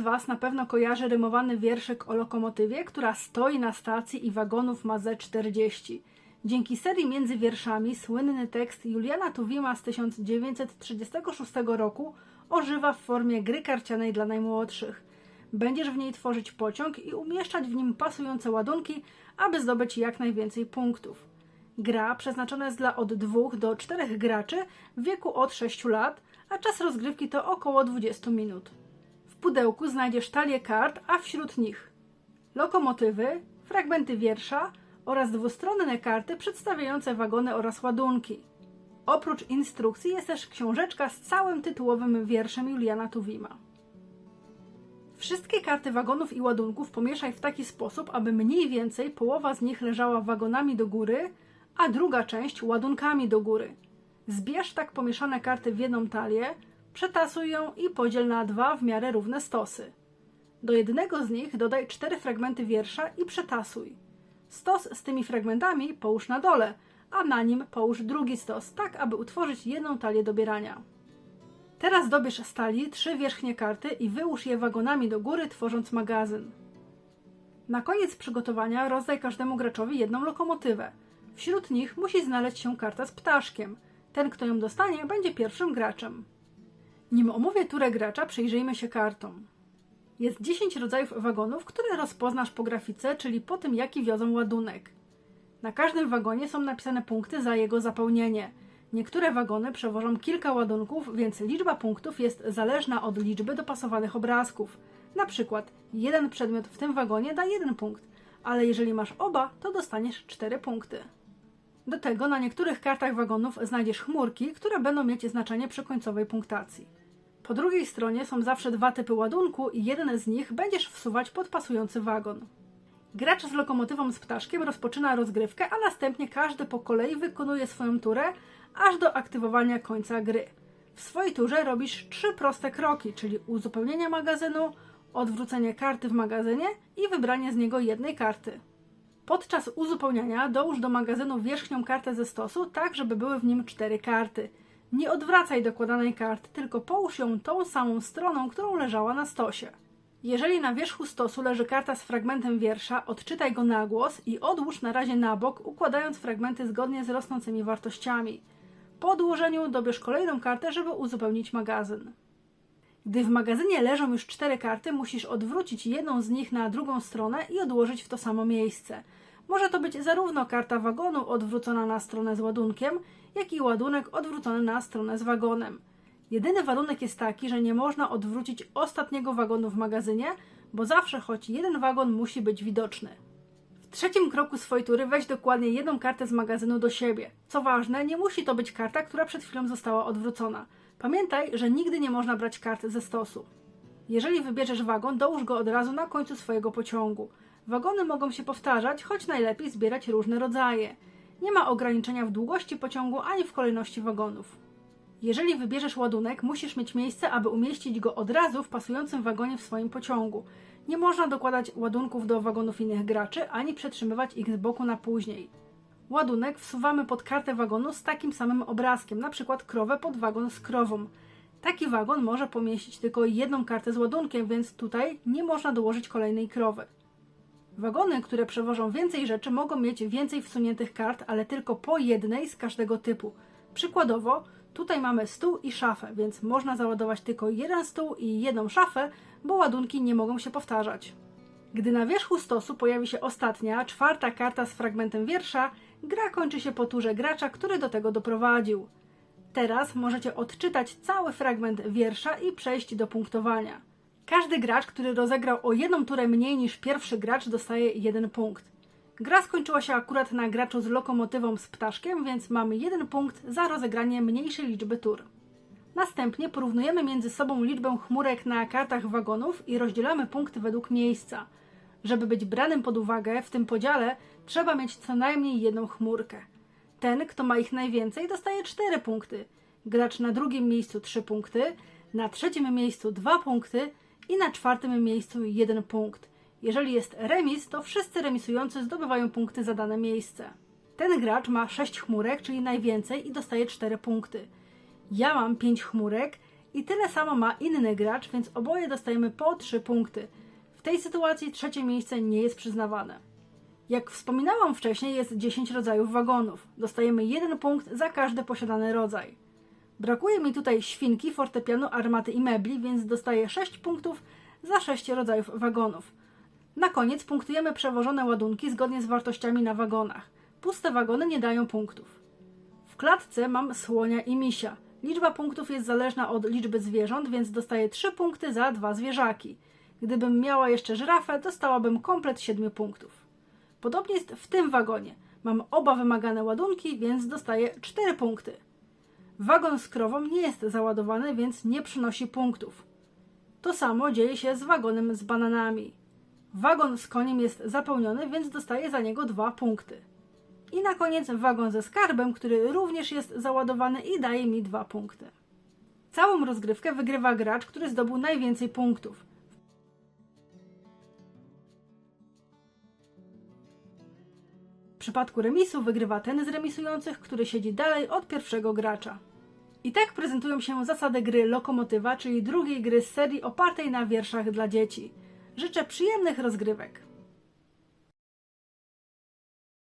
z Was na pewno kojarzy rymowany wierszyk o lokomotywie, która stoi na stacji i wagonów ma ze 40. Dzięki serii między wierszami słynny tekst Juliana Tuwima z 1936 roku ożywa w formie gry karcianej dla najmłodszych. Będziesz w niej tworzyć pociąg i umieszczać w nim pasujące ładunki, aby zdobyć jak najwięcej punktów. Gra przeznaczona jest dla od 2 do 4 graczy w wieku od 6 lat, a czas rozgrywki to około 20 minut. Pudełku znajdziesz talię kart, a wśród nich lokomotywy, fragmenty wiersza oraz dwustronne karty przedstawiające wagony oraz ładunki. Oprócz instrukcji jest też książeczka z całym tytułowym wierszem Juliana Tuwima. Wszystkie karty wagonów i ładunków pomieszaj w taki sposób, aby mniej więcej połowa z nich leżała wagonami do góry, a druga część ładunkami do góry. Zbierz tak pomieszane karty w jedną talię, przetasuj ją i podziel na dwa w miarę równe stosy. Do jednego z nich dodaj cztery fragmenty wiersza i przetasuj. Stos z tymi fragmentami połóż na dole, a na nim połóż drugi stos, tak aby utworzyć jedną talię dobierania. Teraz dobierz z talii trzy wierzchnie karty i wyłóż je wagonami do góry, tworząc magazyn. Na koniec przygotowania rozdaj każdemu graczowi jedną lokomotywę. Wśród nich musi znaleźć się karta z ptaszkiem. Ten, kto ją dostanie, będzie pierwszym graczem. Nim omówię turę gracza, przyjrzyjmy się kartom. Jest 10 rodzajów wagonów, które rozpoznasz po grafice, czyli po tym, jaki wiozą ładunek. Na każdym wagonie są napisane punkty za jego zapełnienie. Niektóre wagony przewożą kilka ładunków, więc liczba punktów jest zależna od liczby dopasowanych obrazków. Na przykład jeden przedmiot w tym wagonie da jeden punkt, ale jeżeli masz oba, to dostaniesz 4 punkty. Do tego na niektórych kartach wagonów znajdziesz chmurki, które będą mieć znaczenie przy końcowej punktacji. Po drugiej stronie są zawsze dwa typy ładunku i jeden z nich będziesz wsuwać pod pasujący wagon. Gracz z lokomotywą z ptaszkiem rozpoczyna rozgrywkę, a następnie każdy po kolei wykonuje swoją turę, aż do aktywowania końca gry. W swojej turze robisz trzy proste kroki, czyli uzupełnienie magazynu, odwrócenie karty w magazynie i wybranie z niego jednej karty. Podczas uzupełniania dołóż do magazynu wierzchnią kartę ze stosu, tak żeby były w nim cztery karty. Nie odwracaj dokładanej karty, tylko połóż ją tą samą stroną, którą leżała na stosie. Jeżeli na wierzchu stosu leży karta z fragmentem wiersza, odczytaj go na głos i odłóż na razie na bok, układając fragmenty zgodnie z rosnącymi wartościami. Po odłożeniu dobierz kolejną kartę, żeby uzupełnić magazyn. Gdy w magazynie leżą już cztery karty, musisz odwrócić jedną z nich na drugą stronę i odłożyć w to samo miejsce. Może to być zarówno karta wagonu odwrócona na stronę z ładunkiem, jak i ładunek odwrócony na stronę z wagonem. Jedyny warunek jest taki, że nie można odwrócić ostatniego wagonu w magazynie, bo zawsze choć jeden wagon musi być widoczny. W trzecim kroku swojej tury weź dokładnie jedną kartę z magazynu do siebie. Co ważne, nie musi to być karta, która przed chwilą została odwrócona. Pamiętaj, że nigdy nie można brać kart ze stosu. Jeżeli wybierzesz wagon, dołóż go od razu na końcu swojego pociągu. Wagony mogą się powtarzać, choć najlepiej zbierać różne rodzaje. Nie ma ograniczenia w długości pociągu ani w kolejności wagonów. Jeżeli wybierzesz ładunek, musisz mieć miejsce, aby umieścić go od razu w pasującym wagonie w swoim pociągu. Nie można dokładać ładunków do wagonów innych graczy, ani przetrzymywać ich z boku na później. Ładunek wsuwamy pod kartę wagonu z takim samym obrazkiem, np. krowę pod wagon z krową. Taki wagon może pomieścić tylko jedną kartę z ładunkiem, więc tutaj nie można dołożyć kolejnej krowy. Wagony, które przewożą więcej rzeczy, mogą mieć więcej wsuniętych kart, ale tylko po jednej z każdego typu. Przykładowo, tutaj mamy stół i szafę, więc można załadować tylko jeden stół i jedną szafę, bo ładunki nie mogą się powtarzać. Gdy na wierzchu stosu pojawi się ostatnia, czwarta karta z fragmentem wiersza, gra kończy się po turze gracza, który do tego doprowadził. Teraz możecie odczytać cały fragment wiersza i przejść do punktowania. Każdy gracz, który rozegrał o jedną turę mniej niż pierwszy gracz, dostaje jeden punkt. Gra skończyła się akurat na graczu z lokomotywą z ptaszkiem, więc mamy jeden punkt za rozegranie mniejszej liczby tur. Następnie porównujemy między sobą liczbę chmurek na kartach wagonów i rozdzielamy punkty według miejsca. Żeby być branym pod uwagę w tym podziale, trzeba mieć co najmniej jedną chmurkę. Ten, kto ma ich najwięcej, dostaje 4 punkty. Gracz na drugim miejscu 3 punkty, na trzecim miejscu 2 punkty i na czwartym miejscu 1 punkt. Jeżeli jest remis, to wszyscy remisujący zdobywają punkty za dane miejsce. Ten gracz ma 6 chmurek, czyli najwięcej i dostaje 4 punkty. Ja mam 5 chmurek i tyle samo ma inny gracz, więc oboje dostajemy po 3 punkty. W tej sytuacji trzecie miejsce nie jest przyznawane. Jak wspominałam wcześniej, jest 10 rodzajów wagonów. Dostajemy jeden punkt za każdy posiadany rodzaj. Brakuje mi tutaj świnki, fortepianu, armaty i mebli, więc dostaję 6 punktów za 6 rodzajów wagonów. Na koniec punktujemy przewożone ładunki zgodnie z wartościami na wagonach. Puste wagony nie dają punktów. W klatce mam słonia i misia. Liczba punktów jest zależna od liczby zwierząt, więc dostaję 3 punkty za dwa zwierzaki. Gdybym miała jeszcze żyrafę, dostałabym komplet 7 punktów. Podobnie jest w tym wagonie. Mam oba wymagane ładunki, więc dostaję 4 punkty. Wagon z krową nie jest załadowany, więc nie przynosi punktów. To samo dzieje się z wagonem z bananami. Wagon z koniem jest zapełniony, więc dostaję za niego 2 punkty. I na koniec wagon ze skarbem, który również jest załadowany i daje mi 2 punkty. Całą rozgrywkę wygrywa gracz, który zdobył najwięcej punktów. W przypadku remisu wygrywa ten z remisujących, który siedzi dalej od pierwszego gracza. I tak prezentują się zasady gry Lokomotywa, czyli drugiej gry z serii opartej na wierszach dla dzieci. Życzę przyjemnych rozgrywek.